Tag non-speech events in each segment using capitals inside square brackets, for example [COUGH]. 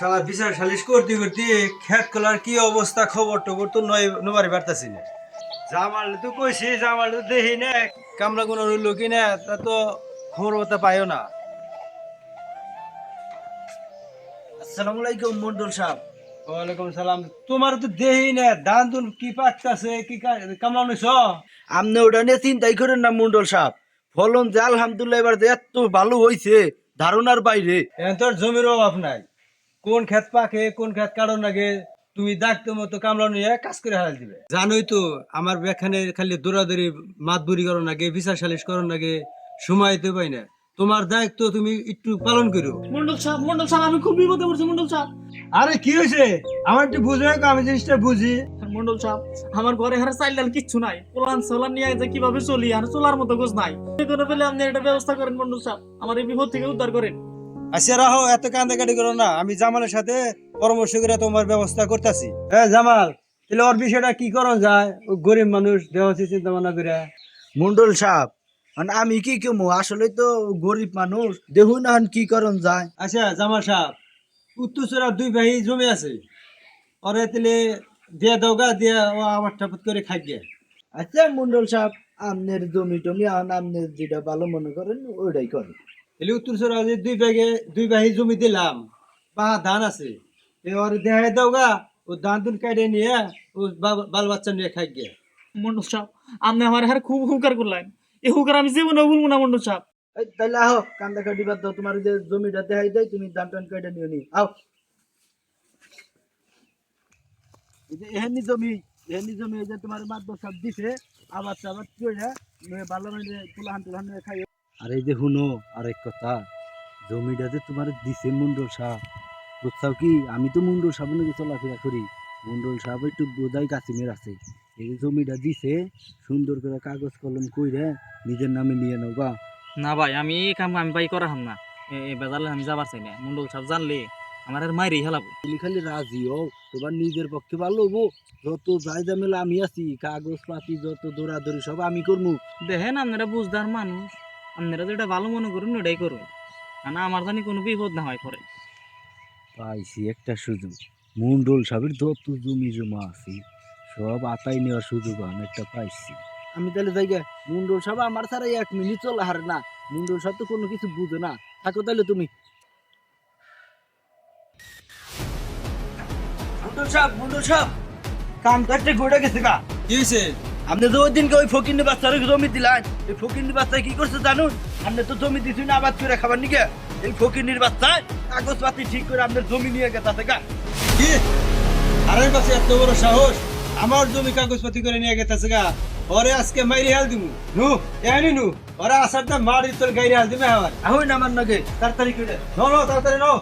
শালা বিচার সালিশ করতে করতে খেত কলার কি অবস্থা খবর টবর তো নয় নবারে পারতাছি না। জামাল তো কইছি জামাল তো দেখি না কামলা গুণ রইল কি না তা তো খবর কথা পাইও না। আসসালামু আলাইকুম মন্ডল সাহেব। ওয়ালাইকুম সালাম। তোমার তো দেহি না দান দুন কি পাকতাছে কি কামলা নইছ আপনি ওটা নিয়ে চিন্তাই করেন না মন্ডল সাহেব। ফলন যে আলহামদুলিল্লাহ এবার যে এত ভালো হয়েছে ধারণার বাইরে। তোর জমির অভাব নাই। কোন খেত পাকে কোন ক্ষেত কারণ লাগে তুমি ডাকতে মতো কামলা নিয়ে কাজ করে হারাল দিবে। জানোই তো আমার এখানে খালি দৌড়াদৌড়ি মাতবুরি করো নাগে বিচার সালিশ করো নাগে সময় দিতে পাই না। তোমার দায়িত্ব তুমি একটু পালন করো। মন্ডল সাহেব মন্ডল সাহেব আমি খুব বিপদে পড়ছি মন্ডল সাহেব আরে কি হয়েছে আমার একটু বুঝে আমি জিনিসটা বুঝি। মন্ডল সাহেব আমার ঘরে হারে চাইল ডাল কিচ্ছু নাই। পোলান সোলান নিয়ে যে কীভাবে চলি আর চলার মতো গোছ নাই। কোনো পেলে আপনি একটা ব্যবস্থা করেন মন্ডল সাহেব আমার এই বিপদ থেকে উদ্ধার করেন। আচ্ছা রাহো এত কান্দাকাটি করো না। আমি জামালের সাথে পরামর্শ করে তোমার ব্যবস্থা করতেছি। হ্যাঁ জামাল তাহলে ওর বিষয়টা কি করো যায়? ও গরিব মানুষ দেহ চিন্তা ভাবনা করে। মন্ডল সাহেব মানে আমি কি কেমো? আসলে তো গরিব মানুষ দেখুন না কি করন যায়? আচ্ছা জামাল সাহেব উত্তরচূড়া দুই ভাই জমি আছে। ওরে তাহলে দিয়ে দাও গা দিয়ে ও আবার টাপত করে খাই গে আচ্ছা মন্ডল সাহেব আপনার জমি টমি আন আপনি যেটা ভালো মনে করেন ওইটাই করেন। তাহলে উত্তরচূড়া যে দুই ভাগে দুই ভাই জমি দিলাম। বা ধান আছে। এ ওর দেহাই দাও গা ও ধান তুন কাটে নিয়ে ও বা- বাল বাচ্চা নিয়ে খাই গে। মন্ডল সাহেব আপনি আমার হারে খুব হুকার করলেন। এই হুকার আমি জীবনে ভুলবো না মন্ডল সাহেব। এই তাহলে আহো কান্দা কাটি বাদ দাও। তোমার যে জমিটা দেখাই দেয় তুমি ধান টান কেটে নিও নি। আও। এই যে এহেনি জমি এহেনি জমি এই যে তোমার মাদ্র সব দিছে আবার চাবার করে ভালো মানে তুলাহান তুলাহান খাই আর এই যে হুনো আরেক কথা জমিটা যে তোমার দিছে মন্ডল সাহ বুঝছাও কি? আমি তো মন্ডল সাহেব নাকি চলাফেরা করি। মন্ডল সাহেব একটু বোধাই কাশ্মীর আছে। এই যে জমিটা দিছে সুন্দর করে কাগজ কলম কইরে নিজের নামে নিয়ে নাও বা না ভাই আমি এই কাম আমি ভাই করা হাম না। এ- বেজালে আমি যাবার চাই না। মন্ডল সাহেব জানলে আমার আর মাইরেই হেলাবো। তুমি খালি রাজি হও তোমার নিজের পক্ষে ভালো হব যত যাই জামেলা আমি আছি কাগজ পাতি যত দৌড়াদৌড়ি সব আমি করব দেখেন আপনারা বুঝদার মানুষ। আপনারা যেটা ভালো মনে করুন ওটাই করুন। না আমার জানি কোনো বিপদ না হয় পরে। পাইছি একটা সুযোগ। মন্ডল সাহেবের যত জমি জমা আছে সব আতাই নেওয়ার সুযোগ আমি একটা পাইছি। আমি তাহলে যাই গে। মন্ডল সাহেব আমার ছাড়া এক মিনিট চলে হারে না। মন্ডল সাহেব তো কোনো কিছু বুঝে না। থাকো তাহলে তুমি। মন্ডল সাহেব মন্ডল সাহেব কাম কাটতে ঘুরে গেছে গা। কি হয়েছে আপনি তো ওই দিনকে ওই ফকিন্নি বাচ্চার জমি দিলেন। এই ফকিন্নি বাচ্চা কি করছে জানুন? আপনি তো জমি দিচ্ছি না আবাদ করে খাবার নিকে এই ফকিন্নির বাচ্চায় কাগজ পাতি ঠিক করে আপনার জমি নিয়ে গেছে গা। কি? আরে কাছে এত বড় সাহস। আমার জমি কাগজপাতি করে নিয়ে গেছে গা। ওরে আজকে মাইরি হাল দিমু। নু এনি নু। ওরা আসার দা মারি তোর গাইরে হাল দিমে আবার আহই না আমার নাকি তাড়াতাড়ি করে। নো নো তাড়াতাড়ি নো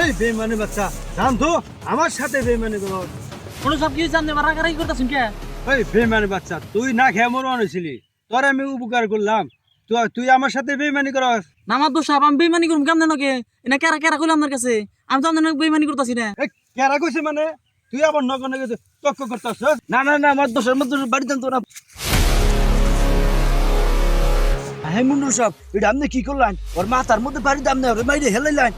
এই বেমানি বাচ্চা জান তো আমার সাথে বেমানি করো। মন্ডল সাহেব কি জানতে করতেছেন কে? এই বেমানি বাচ্চা তুই না খেয়ে তোর আমি উপকার করলাম। তুই আমার সাথে বেমানি করস। না আমার দোষ আমি বেমানি করুম কেমন নাকি? এনে কেরা কেরা আপনার কাছে? আমি তো আপনার বেমানি করতেছি না কেরা কইছে মানে? তুই আবার নগর নগে তক্ক করতেছ না না না আমার দোষের মধ্যে বাড়ি জানতো না। হ্যাঁ মুন্ডু সব এটা আপনি কি করলেন? ওর মাথার মধ্যে বাড়ি দাম নেই ওর মাইরে হেলাইলেন।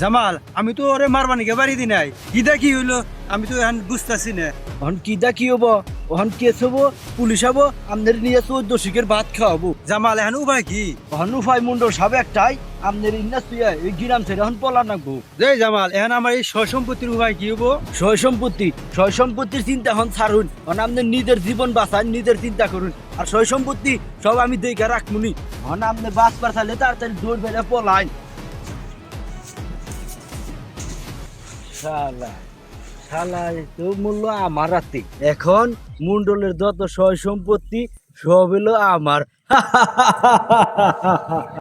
জামাল আমি তো ওরে মারবানিকে বাড়ি দি নাই। কিদা কি হইল? আমি তো এখন বুঝতেছি না। ওহন কি দা কি হব? ওহন কেস হব? পুলিশ হব? আপনার নিয়ে চোদ্দ শিখের ভাত খাওয়াবো। জামাল এখন উপায় কি? ওহন উপায় মুন্ডল সব একটাই আপনার ইন্নাস এই গিরাম ছেড়ে এখন পলা নাকবো যে জামাল এখন আমার এই সয় সম্পত্তির উপায় কি হব? সয় সম্পত্তি সয় সম্পত্তির চিন্তা হন ছাড়ুন। হন আপনার নিজের জীবন বাঁচান নিজের চিন্তা করুন। আর সয় সম্পত্তি সব আমি দেখে রাখমুনি। হন আপনি বাস পাঠালে তাড়াতাড়ি দৌড় বেড়ে পলাইন। মূল্য আমার হাতে। এখন মন্ডলের যত সয় সম্পত্তি সব হলো আমার। [LAUGHS]